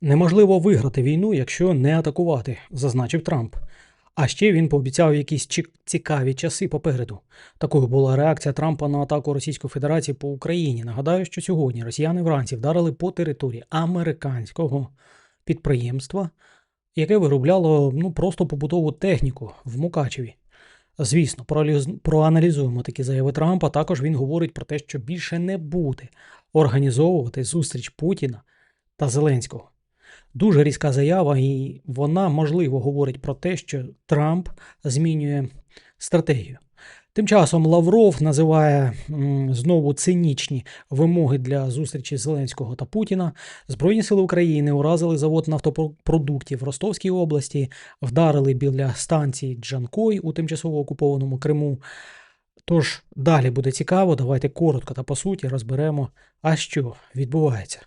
Неможливо виграти війну, якщо не атакувати, зазначив Трамп. А ще він пообіцяв якісь цікаві часи попереду. Такою була реакція Трампа на атаку Російської Федерації по Україні. Нагадаю, що сьогодні росіяни вранці вдарили по території американського підприємства, яке виробляло ну, просто побутову техніку в Мукачеві. Звісно, проаналізуємо такі заяви Трампа. Також він говорить про те, що більше не буде організовувати зустріч Путіна та Зеленського. Дуже різка заява, і вона, можливо, говорить про те, що Трамп змінює стратегію. Тим часом Лавров називає знову цинічні вимоги для зустрічі Зеленського та Путіна. Збройні сили України уразили завод нафтопродуктів в Ростовській області, вдарили біля станції Джанкой у тимчасово окупованому Криму. Тож далі буде цікаво, давайте коротко та по суті розберемо, а що відбувається.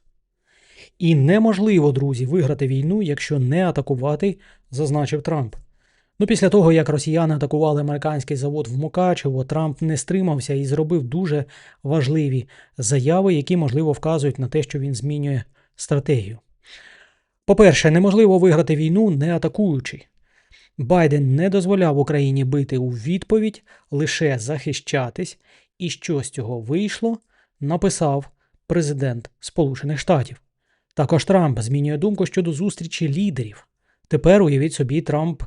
І неможливо, друзі, виграти війну, якщо не атакувати, зазначив Трамп. Ну, після того, як росіяни атакували американський завод в Мукачево, Трамп не стримався і зробив дуже важливі заяви, які, можливо, вказують на те, що він змінює стратегію. По-перше, неможливо виграти війну, не атакуючи. Байден не дозволяв Україні бити у відповідь, лише захищатись, і що з цього вийшло, написав президент Сполучених Штатів. Також Трамп змінює думку щодо зустрічі лідерів. Тепер уявіть собі, Трамп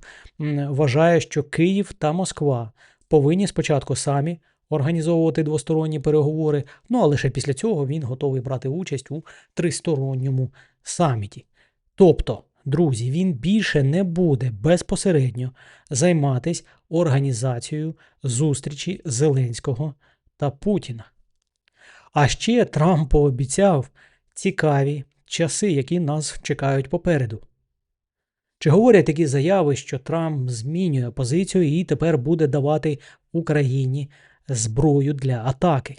вважає, що Київ та Москва повинні спочатку самі організовувати двосторонні переговори, ну а лише після цього він готовий брати участь у тристоронньому саміті. Тобто, друзі, він більше не буде безпосередньо займатися організацією зустрічі Зеленського та Путіна. А ще Трамп пообіцяв цікаві часи, які нас чекають попереду. Чи говорять такі заяви, що Трамп змінює позицію і тепер буде давати Україні зброю для атаки?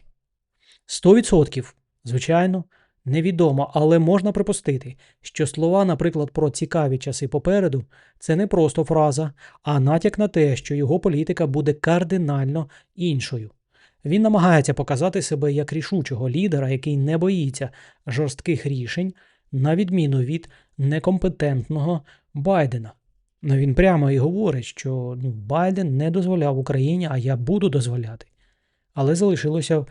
100%, звичайно, невідомо, але можна припустити, що слова, наприклад, про цікаві часи попереду це не просто фраза, а натяк на те, що його політика буде кардинально іншою. Він намагається показати себе як рішучого лідера, який не боїться жорстких рішень, на відміну від некомпетентного Байдена. Ну він прямо і говорить, що ну, Байден не дозволяв Україні, а я буду дозволяти. Але залишилося е,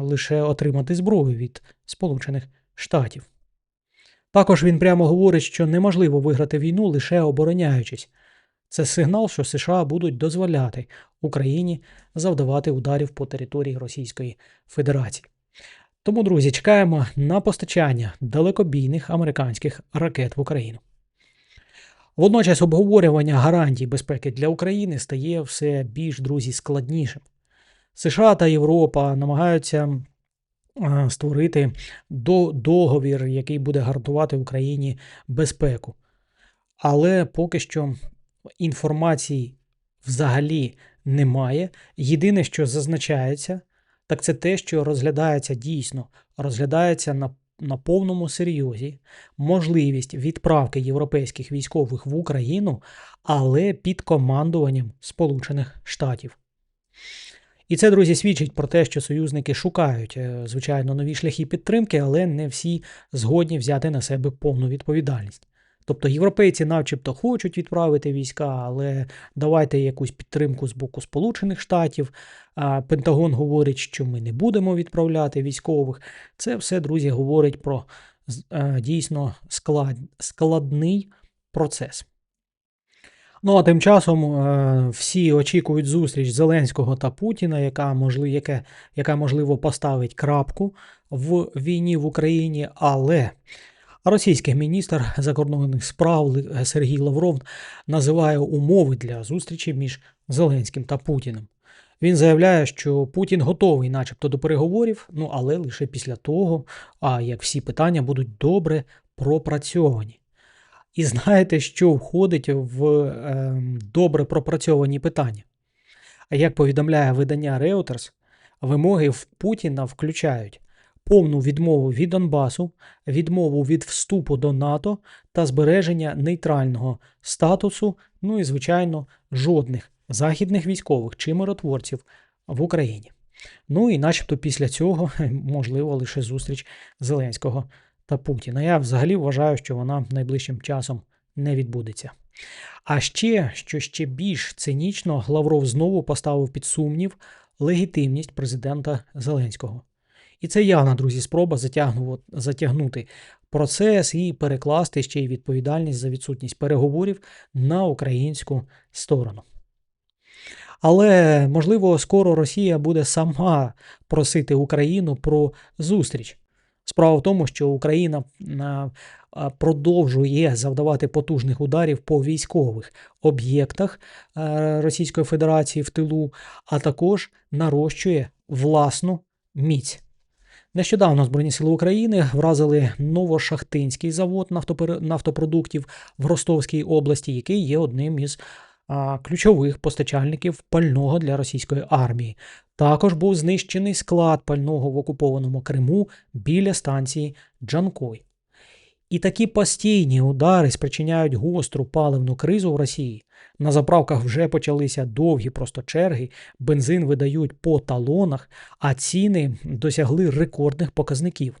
лише отримати зброю від Сполучених Штатів. Також він прямо говорить, що неможливо виграти війну лише обороняючись. Це сигнал, що США будуть дозволяти Україні завдавати ударів по території Російської Федерації. Тому, друзі, чекаємо на постачання далекобійних американських ракет в Україну. Водночас обговорювання гарантій безпеки для України стає все більш, друзі, складнішим. США та Європа намагаються е, створити договір, який буде гарантувати Україні безпеку. Але поки що інформації взагалі немає. Єдине, що зазначається, так це те, що розглядається дійсно, розглядається на, на повному серйозі можливість відправки європейських військових в Україну, але під командуванням Сполучених Штатів. І це, друзі, свідчить про те, що союзники шукають, е, звичайно, нові шляхи підтримки, але не всі згодні взяти на себе повну відповідальність. Тобто європейці, начебто, хочуть відправити війська, але давайте якусь підтримку з боку Сполучених Штатів. Пентагон говорить, що ми не будемо відправляти військових. Це все, друзі, говорить про дійсно склад, складний процес. Ну а тим часом всі очікують зустріч Зеленського та Путіна, яка можливо, яке, яка можливо поставить крапку в війні в Україні, але російський міністр закордонних справ Сергій Лавров називає умови для зустрічі між Зеленським та Путіним. Він заявляє, що Путін готовий, начебто, до переговорів, ну але лише після того, а як всі питання будуть добре пропрацьовані. І знаєте, що входить в е, добре пропрацьовані питання? А як повідомляє видання Reuters, вимоги в Путіна включають повну відмову від Донбасу, відмову від вступу до НАТО та збереження нейтрального статусу, ну і, звичайно, жодних західних військових чи миротворців в Україні. Ну і начебто після цього можливо лише зустріч Зеленського та Путіна. Я взагалі вважаю, що вона найближчим часом не відбудеться. А ще, що ще більш цинічно, Лавров знову поставив під сумнів легітимність президента Зеленського. І це явна, друзі, спроба затягнути процес і перекласти ще й відповідальність за відсутність переговорів на українську сторону. Але можливо, скоро Росія буде сама просити Україну про зустріч. Справа в тому, що Україна продовжує завдавати потужних ударів по військових об'єктах е, Російської Федерації в тилу, а також нарощує власну міць. Нещодавно Збройні сили України вразили Новошахтинський завод нафтопродуктів в Ростовській області, який є одним із ключових постачальників пального для російської армії. Також був знищений склад пального в окупованому Криму біля станції Джанкой. І такі постійні удари спричиняють гостру паливну кризу в Росії. На заправках вже почалися довгі просто черги, бензин видають по талонах, а ціни досягли рекордних показників.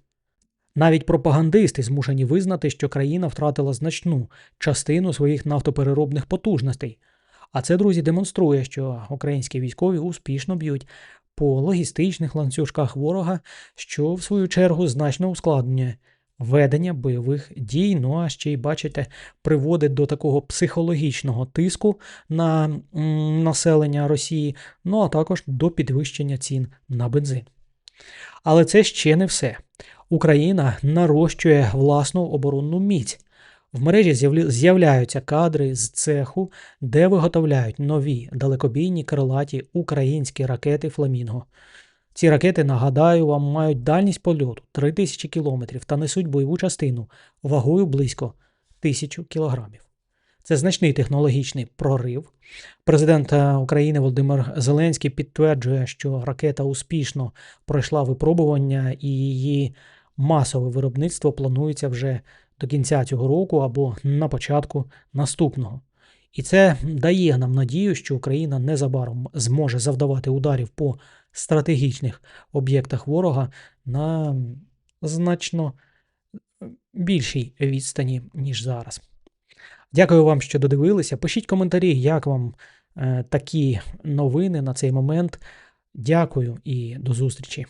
Навіть пропагандисти змушені визнати, що країна втратила значну частину своїх нафтопереробних потужностей. А це, друзі, демонструє, що українські військові успішно б'ють по логістичних ланцюжках ворога, що в свою чергу значно ускладнює ведення бойових дій. Ну а ще й бачите, приводить до такого психологічного тиску на населення Росії, ну а також до підвищення цін на бензин. Але це ще не все. Україна нарощує власну оборонну міць. В мережі з'являються кадри з цеху, де виготовляють нові далекобійні крилаті українські ракети Фламінго. Ці ракети, нагадаю, вам мають дальність польоту 3000 кілометрів та несуть бойову частину вагою близько 1000 кілограмів. Це значний технологічний прорив. Президент е, України Володимир Зеленський підтверджує, що ракета успішно пройшла випробування і її масове виробництво планується вже до кінця цього року або на початку наступного. І це дає нам надію, що Україна незабаром зможе завдавати ударів по стратегічних об'єктах ворога на значно більшій відстані, ніж зараз. Дякую вам, що додивилися. Пишіть коментарі, як вам е, такі новини на цей момент. Дякую і до зустрічі.